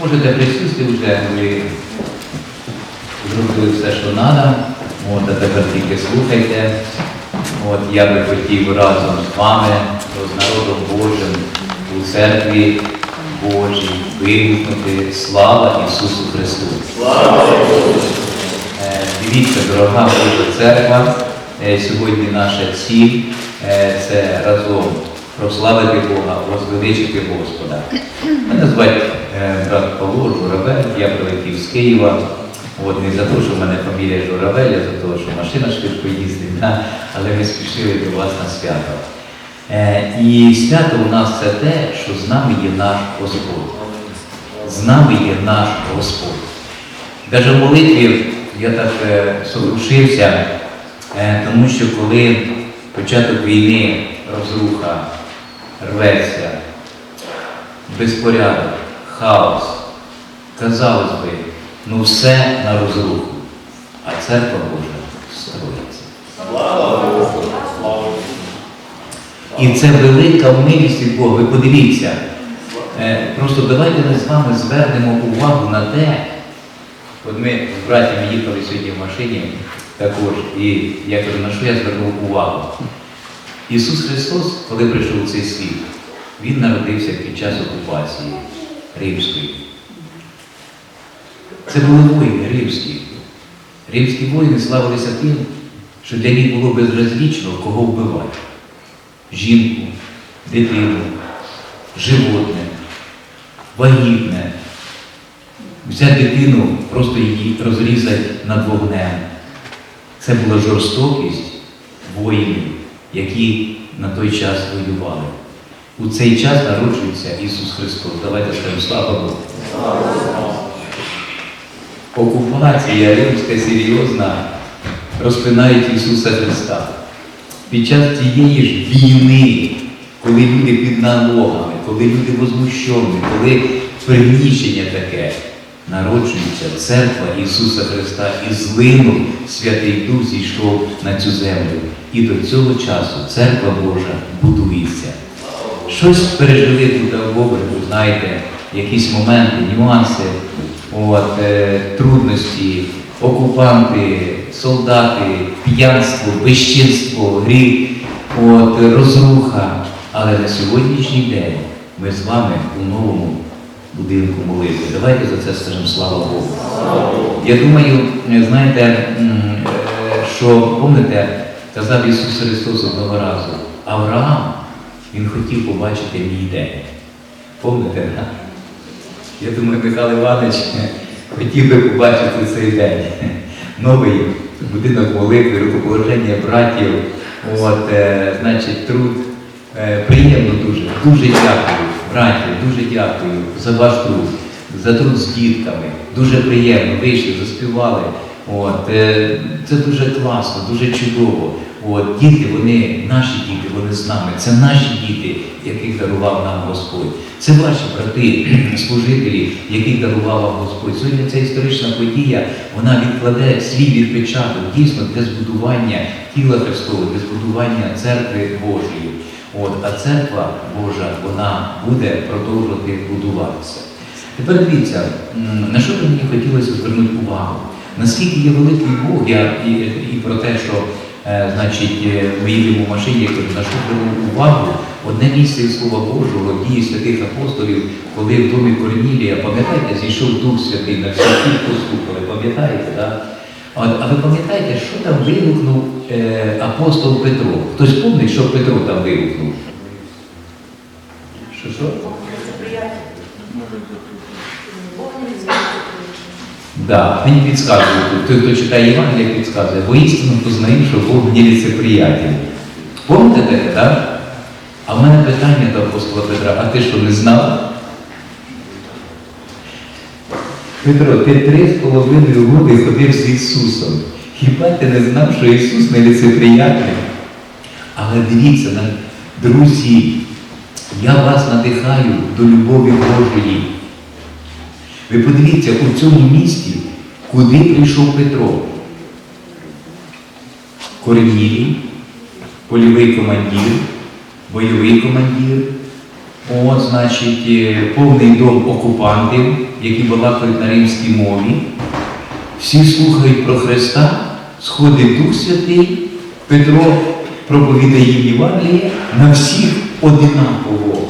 Можете присісти вже, ви зробили все, що треба. От, а тепер тільки слухайте. От, я би хотів разом з вами, з народом Божим у церкві Божій вигукнути слава Ісусу Христу. Е, Дивіться, дорога Божа церква, е, сьогодні наша ціль е, це разом прославити Бога, возвеличити Господа. Мене звати брат Павло Журавель, я прилетів з Києва. От не за те, що в мене фамілія Журавель, а за те, що машина швидко їздить, да? але ми спішили до вас на свято. Е, І свято у нас це те, що з нами є наш Господь. З нами є наш Господь. Навіть в молитві я так е, сокрушився, е, тому що коли початок війни, розруха, рветься, безпорядок, хаос, казалось би, ну все на розруху, а церква Божа строїться. І це велика милість від Бога. Ви подивіться. Е, Просто давайте ми з вами звернемо увагу на те, От ми з братями їхали сьогодні в машині також, і я кажу, на що я звернув увагу. Ісус Христос, коли прийшов у цей світ, Він народився під час окупації римської. Це були воїни римські. Римські воїни славилися тим, що для них було безразлічно, кого вбивати. Жінку, дитину, животне, вагітне, взяти дитину, просто її розрізати над вогнем. Це була жорстокість воїнів, які на той час воювали. У цей час народжується Ісус Христос. Давайте скажемо слава Богу. Окупація римська серйозна розпинають Ісуса Христа. Під час цієї ж війни, коли люди під налогами, коли люди возмущені, коли приміщення таке, народжується церква Ісуса Христа і злинув Святий Дух зійшов на цю землю. І до цього часу церква Божа будується. Щось пережили тут в оберегу, знаєте, якісь моменти, нюанси, от, е, трудності, окупанти, солдати, п'янство, безчинство, гріх, от, розруха. Але на сьогоднішній день ми з вами у новому будинку молитви. Давайте за це скажемо слава Богу. Я думаю, знаєте, е, що пам'ятаєте, казав Ісус Христос одного разу, Авраам, він хотів побачити мій день. Пам'ятаєте, да? Я думаю, Михайло Іванович хотів би побачити цей день. Новий будинок молитви, рукоположення братів, от, е, значить, труд. Е, приємно дуже. Дуже дякую, браті, дуже дякую за ваш труд, за труд з дітками. Дуже приємно. Вийшли, заспівали. От, е, це дуже класно, дуже чудово. От, діти, вони наші діти, вони з нами. Це наші діти, яких дарував нам Господь. Це ваші брати, служителі, яких дарував вам Господь. Сьогодні ця історична подія, вона відкладе свій відпечаток дійсно для збудування тіла Христового, для збудування церкви Божої. От, а церква Божа, вона буде продовжувати будуватися. Тепер дивіться, на що би мені хотілося звернути увагу? Наскільки є великий Бог, я і, і про те, що е, значить, е, ми їдемо машині, я кажу, на що увагу, одне місце Слова Божого, дії святих апостолів, коли в домі Корнілія, пам'ятаєте, зійшов Дух Святий, на всіх постукали, пам'ятаєте, так? От, а ви пам'ятаєте, що там вигукнув е, апостол Петро? Хтось пам'ятає, що Петро там вигукнув? Що що? Да, мені підказує тут. Той, хто читає Євангелія, підказує. Воістину познаємо, що Бог це приятель. Пам'ятаєте таке, так? А в мене питання до апостола Петра, а ти що не знав? Петро, ти три з половиною роки ходив з Ісусом. Хіба ти не знав, що Ісус не лицеприятний? Але дивіться, друзі, я вас надихаю до любові Божої. Ви подивіться, у цьому місті, куди прийшов Петро? Корнілій, польовий командир, бойовий командир, От, значить, е, повний дом окупантів, які балакають на римській мові. Всі слухають про Христа, сходить Дух Святий, Петро проповідає Євангеліє на всіх одинаково.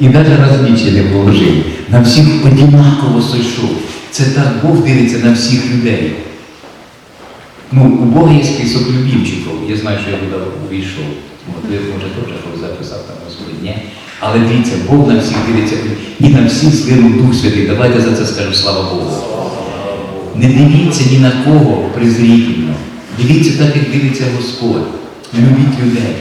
І навіть розлічі не положив. На всіх одинаково сойшов. Це так Бог дивиться на всіх людей. Ну, у Бога є список любімчиків. Я знаю, що я туди увійшов. Ви, може, теж записав там Господь. Але дивіться, Бог на всіх дивиться і на всіх злинув Дух Святий. Давайте за це скажемо слава Богу. Не дивіться ні на кого презрительно. Дивіться так, як дивиться Господь. Любіть людей.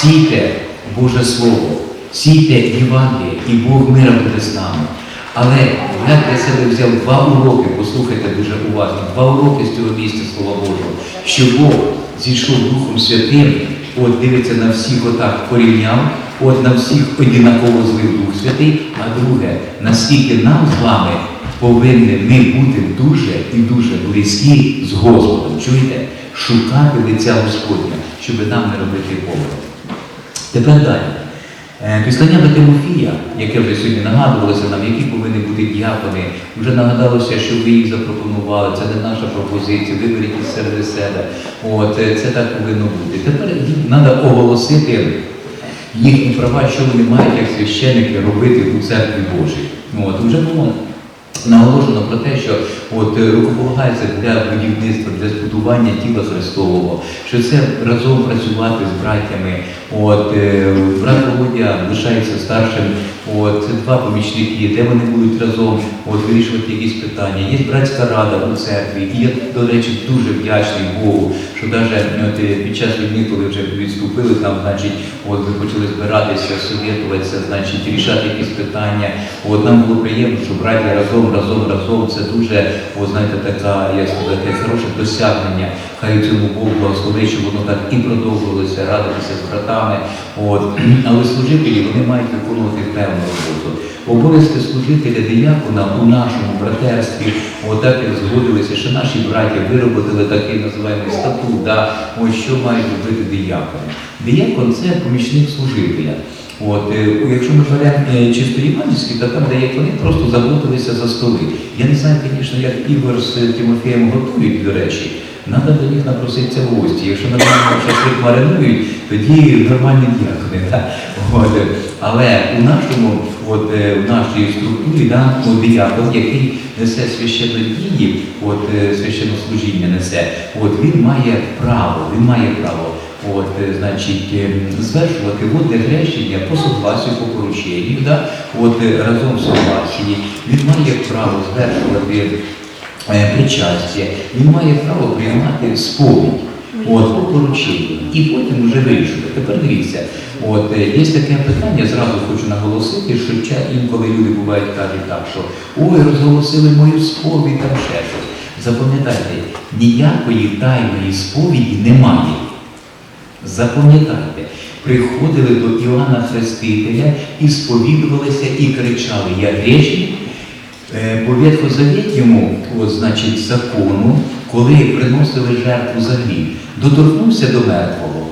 Сійте Боже Слово, сійте Євангеліє, і Бог мира буде з нами. Але я для себе взяв два уроки, послухайте дуже уважно, два уроки з цього місця Слова Божого, що Бог зійшов Духом Святим, от дивиться на всіх отак порівняв, от на всіх однаково злив Дух Святий, а друге, наскільки нам з вами повинні ми бути дуже і дуже близькі з Господом. Чуєте? Шукати лиця Господня, щоб нам не робити помилок. Тепер далі. Е, Післання до Тимофія, яке вже сьогодні нагадувалося нам, які повинні бути діякони, вже нагадалося, що ви їх запропонували, це не наша пропозиція, виберіть із серед себе. От, е, це так повинно бути. Тепер треба оголосити їхні права, що вони мають як священники робити у церкві Божій. От, вже було наголошено про те, що от е, рукополагається для будівництва, для збудування тіла Христового, що це разом працювати з братями. От е, брат Володя лишається старшим. От це два помічники, де вони будуть разом от, вирішувати якісь питання. Є братська рада у церкві. І я, до речі, дуже вдячний Богу, що навіть е, під час війни, коли вже відступили там, значить, от ви почали збиратися, совєтуватися, значить, рішати якісь питання. От нам було приємно, що браті разом, разом, разом. Це дуже, от, знаєте, така, я сказати, хороше досягнення. Хай цьому Бог благословить, щоб воно так і продовжувалося, радитися з братами. От. Але служителі вони мають виконувати певну роботу. Обов'язки служителя диякона у нашому братерстві, отак як згодилися, що наші браття виробили такий називаємий статут, да, ось що мають робити диякони. Диякон це помічник служителя. От, е, якщо ми беремо е, чисто євангельські, то там диякони просто заботилися за столи. Я не знаю, звісно, як Ігор з Тимофієм готують, до речі. Треба до них напроситися в гості. Якщо нормально шашлик маринують, тоді нормальні діякони. Да? От. е, Але у нашому, от, е, в нашій структурі, да, диякон, який несе священнодії, от, е, священнослужіння несе, от, він має право, він має право от, е, значить, е, звершувати водне хрещення по согласію, по порученню, да? от, е, разом в согласії. Він має право звершувати причастя, він має право приймати сповідь от, по порученню і потім вже вирішувати. Тепер дивіться, от, є таке питання, зразу хочу наголосити, що інколи люди бувають кажуть так, що ой, розголосили мою сповідь, там ще щось. Запам'ятайте, ніякої тайної сповіді немає. Запам'ятайте, приходили до Іоанна Хрестителя і сповідувалися і кричали, я грішний, Е, по Ветхозавітньому, от, значить, закону, коли приносили жертву за гріх, доторкнувся до мертвого.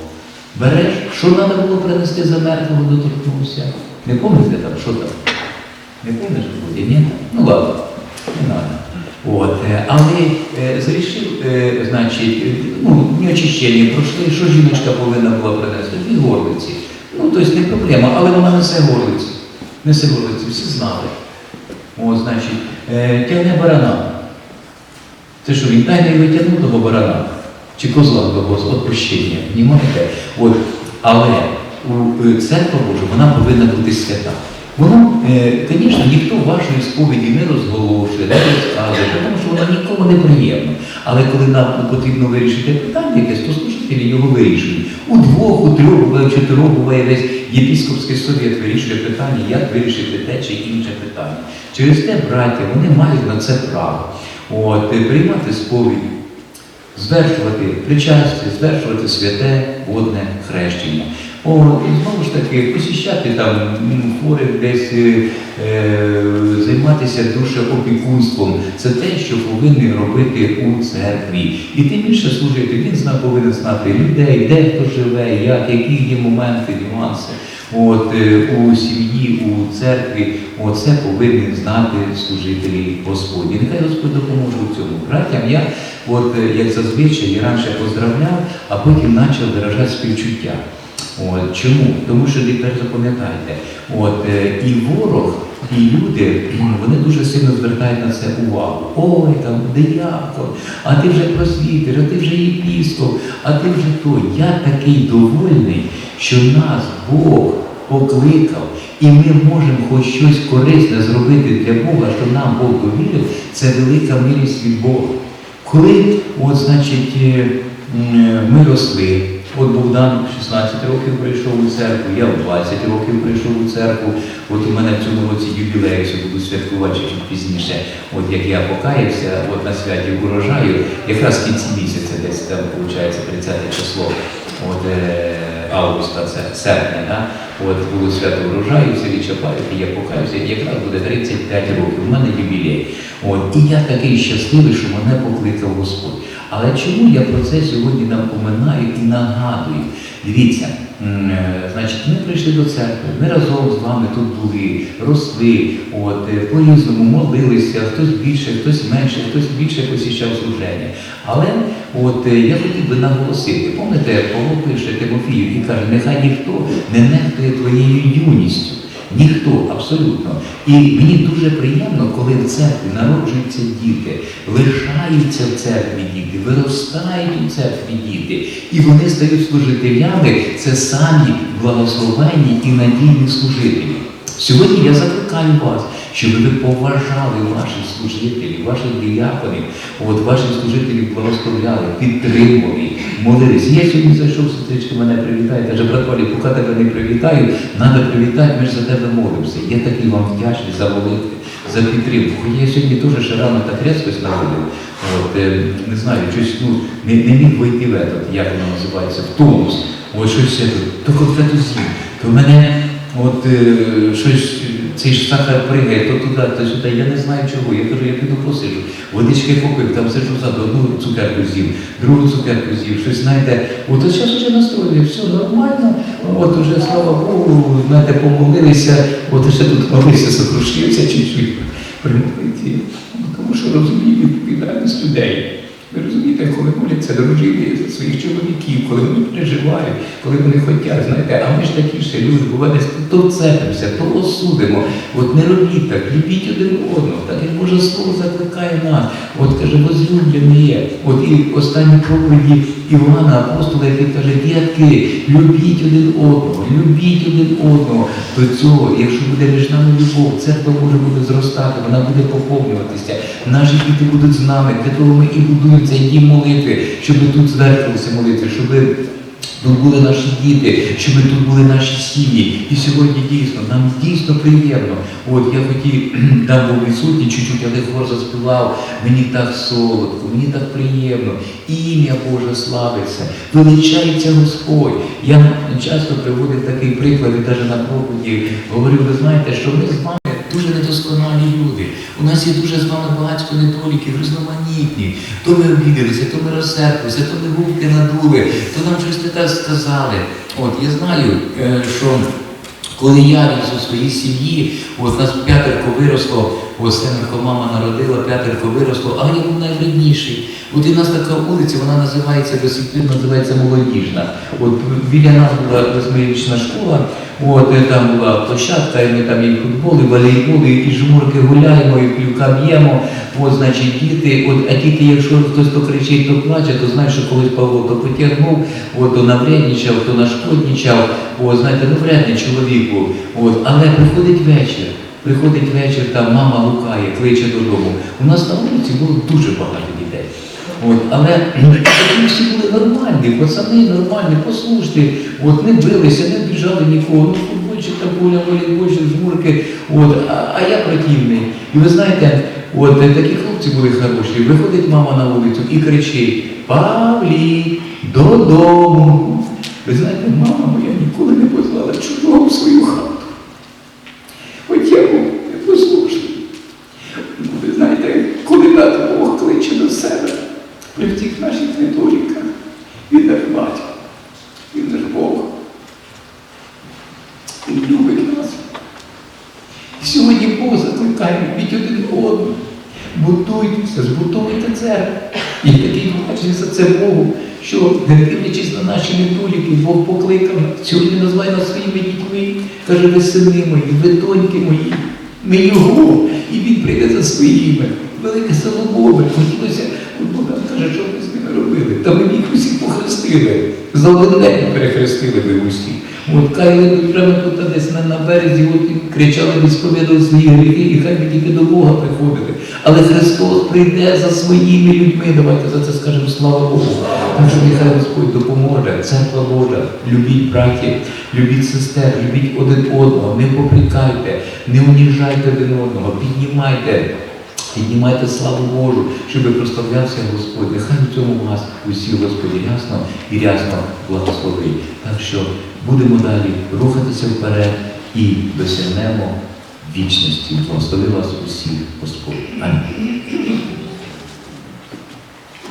Береш, що треба було принести за мертвого, доторкнувся. Не пам'ятаєте там, що там? Не пам'ятаєш, Володя, ні? Ну ладно, не треба. От, е, але е, зрішив, е, значить, ну, не очищення пройшли, що жіночка повинна була принести? Дві горлиці. Ну, тобто не проблема, але вона несе горлиці. Несе горлиці, всі знали. О, значить, тягне барана. Це що, він тайно і витягнув того барана? Чи козла відпущення? Понімаєте? От, але у церква Божа вона повинна бути свята. Вона, е, звісно, ніхто вашої сповіді не розголошує, не розказує, тому що вона нікому не приємна. Але коли нам потрібно вирішити питання, якесь, то служителі його вирішують. У двох, у трьох, в чотирьох буває весь єпіскопський совєт вирішує питання, як вирішити те чи інше питання. Через те, браття, вони мають на це право. От, е, приймати сповідь, звершувати причастя, звершувати святе водне хрещення. О, і знову ж таки, посіщати там хворих десь, е, е, займатися душеопікунством. Це те, що повинні робити у церкві. І тим більше служити, він повинен знати людей, де хто живе, як, які є моменти, нюанси. От, е, у сім'ї, у церкві, оце повинні знати служителі Господні. Нехай Господь допоможе у цьому. Братям я, от, як зазвичай, раніше поздравляв, а потім почав виражати співчуття. От, чому? Тому що тепер запам'ятайте, от, е, і ворог, і люди, вони дуже сильно звертають на це увагу. Ой, там диякон, а ти вже просвітер, а ти вже єпіскоп, а ти вже то. Я такий довольний, що нас Бог покликав, і ми можемо хоч щось корисне зробити для Бога, що нам Бог довірив, це велика милість від Бога. Коли, от, значить, е, ми росли, от Богдан 16 років прийшов у церкву, я в 20 років прийшов у церкву, от у мене в цьому році ювілей, що буду святкувати чуть пізніше, от як я покаявся, от на святі урожаю, якраз в кінці місяця, десь там, виходить, 30 число, от е, августа, це серпня, да? от було свято урожаю в селі Чапаївки, я покаявся, якраз буде 35 років, у мене ювілей. От, і я такий щасливий, що мене покликав Господь. Але чому я про це сьогодні напоминаю і нагадую? Дивіться, е, значить, ми прийшли до церкви, ми разом з вами тут були, росли, от, е, по-різному молилися, хтось більше, хтось менше, хтось більше посіщав служення. Але от е, я хотів би наголосити, пам'ятаєте, Павло пише Тимофію і каже, нехай ніхто не нехтує твоєю юністю. Ніхто абсолютно. І мені дуже приємно, коли в церкві народжуються діти, лишаються в церкві діти, виростають у церкві діти, і вони стають служителями. Це самі благословенні і надійні служителі. Сьогодні я закликаю вас, щоб ви поважали ваших служителів, ваших діяконів, от ваших служителів благословляли, підтримували, молились. Я сьогодні зайшов, сестричка мене привітає, каже, брат Валій, поки тебе не привітаю, треба привітати, ми ж за тебе молимося. Я такий вам вдячний за молитви, за підтримку. Я сьогодні теж ще рано так різкость наводив. От, е, не знаю, щось ну, не, не міг вийти в этот, як воно називається, в тонус. От щось це то конфету з'їв, то мене От е, щось, цей ж сахар пригає, то туди, то сюди, я не знаю чого. Я кажу, я піду посиджу. Водички попив, там сиджу ззаду, одну цукерку з'їв, другу цукерку з'їв, щось знаєте, от зараз вже настроює, все нормально, от уже, слава Богу, знаєте, помолилися, от ще тут молився, сокрушився чуть-чуть при молитві. Ну, Тому що розумію відповідальність людей. Розумієте, коли моляться дружини за своїх чоловіків, коли вони переживають, коли вони хочуть, знаєте, а ми ж такі ще люди, буває, то цепимося, то осудимо. От не робіть так, любіть один одного, так як Боже Слово закликає нас. От каже, возлюблені. От і останні проповіді Івана апостола, який каже, дітки, любіть один одного, любіть один одного. До цього, якщо буде між нами любов, церква може буде зростати, вона буде поповнюватися. Наші діти будуть з нами, для того ми і будуємо цей дім молитви, щоб тут звершилися молитви, щоб тут були наші діти, щоб тут були наші сім'ї. І сьогодні дійсно, нам дійсно приємно. От я хотів, там був відсутній чуть-чуть, але хор заспівав. Мені так солодко, мені так приємно. Ім'я Боже славиться, величається Господь. Я часто приводив такий приклад, і навіть на проповіді говорив, ви знаєте, що ми з вами дуже недосконалі люди. У нас є дуже з вами багатько недоліків, різноманітні. То ми обідалися, то ми розсердилися, то ми губки надули, то нам щось не те сказали. От я знаю, е, що коли я у своїй сім'ї, от нас п'ятерко виросло, от семерко мама народила, п'ятерко виросло, а я був найвредніший. От і в нас така вулиця, вона називається до сих пір називається молодіжна. От біля нас була восьмирічна школа, от і там була площадка, і ми там і футбол, і волейбол, і жмурки гуляємо, і клюка б'ємо. От, значить, діти, от, а діти, якщо хтось то кричить, то плаче, то знаєш, що колись Павло то потягнув, от, то навредничав, то нашкодничав, от, знаєте, ну вредний чоловік був. От, але приходить вечір. Приходить вечір, там мама лукає, кличе додому. У нас на вулиці було дуже багато дітей. От, але такі всі були нормальні, пацани нормальні, послушні, от, не билися, не обіжали нікого. Ну, футбольчик там поля, волейбольчик, жмурки, от, а, а я противний. І ви знаєте, от такі хлопці були хороші. Виходить мама на вулицю і кричить: Павлі, додому. Ви знаєте, мама моя ніколи не позвала чужого в свою хату. От я був непослушний. Ну, Ви знаєте, коли нас Бог кличе до себе при всіх наших недоліках, він наш батько, він наш Бог. Сьогодні Бог закликає від один одного. Будуйтеся, збудуйте церкву. І такий вдячний за це Богу, що дивлячись на наші недоліки, Бог покликав сьогодні називає нас своїми дітьми. Каже, ви сини мої, ви доньки мої, ми його, і він прийде за своїми. Велике село Боже. Хотілося, от каже, що ми з ними робили? Та ми їх усіх похрестили. За один день перехрестили ми усіх. От кайли тут прямо тут десь на, на березі, от і кричали, відсповідали свої гріхи, і хай ми тільки до Бога приходили. Але Христос прийде за своїми людьми. Давайте за це скажемо слава Богу. Так що нехай Господь допоможе. Церква Божа, любіть братів, любіть сестер, любіть один одного, не попрікайте, не уніжайте один одного, піднімайте. Піднімайте славу Божу, щоб прославлявся Господь. Нехай у цьому вас усі Господі ясно і рясно благословить. Так що будемо далі рухатися вперед і досягнемо вічності. Благослови вас усіх, Господь. Амінь.